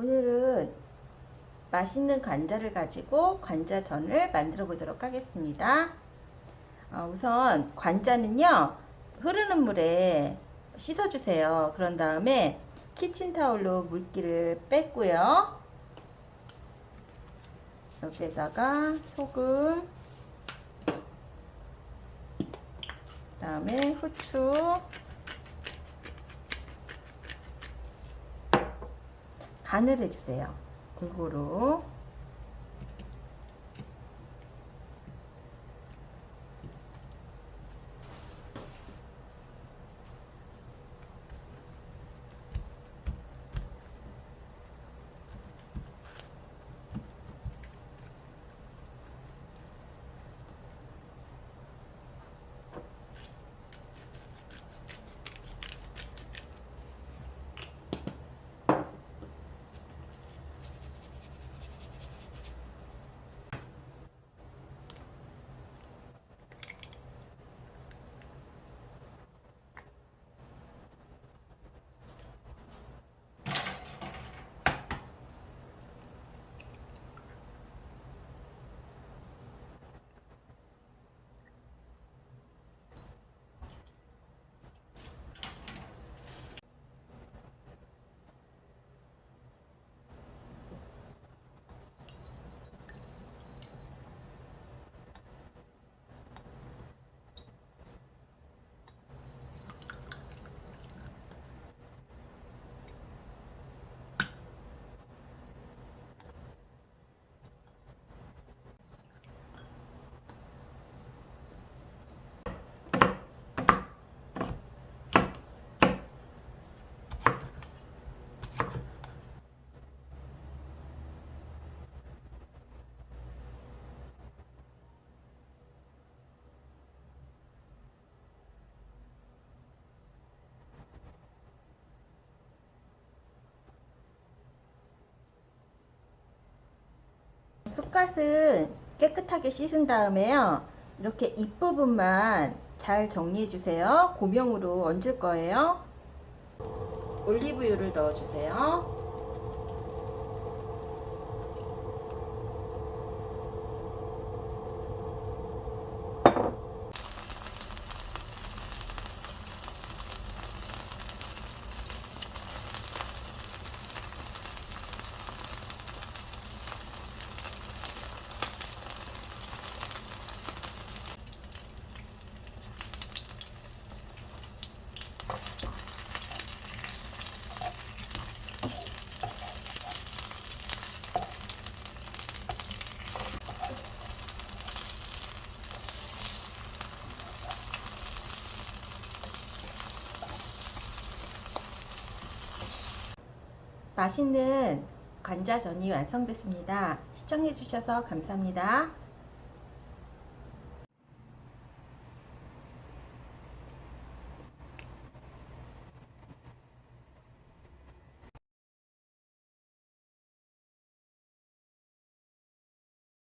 오늘은 맛있는 관자를 가지고 관자전을 만들어 보도록 하겠습니다. 어, 우선 관자는요, 흐르는 물에 씻어주세요. 그런 다음에 키친타올로 물기를 뺐고요. 여기에다가 소금, 그 다음에 후추, 간을 해주세요. 골고루. 쑥갓은 깨끗하게 씻은 다음에요. 이렇게 잎부분만 잘 정리해 주세요. 고명으로 얹을 거예요. 올리브유를 넣어 주세요. 맛있는 관자전이 완성됐습니다. 시청해 주셔서 감사합니다.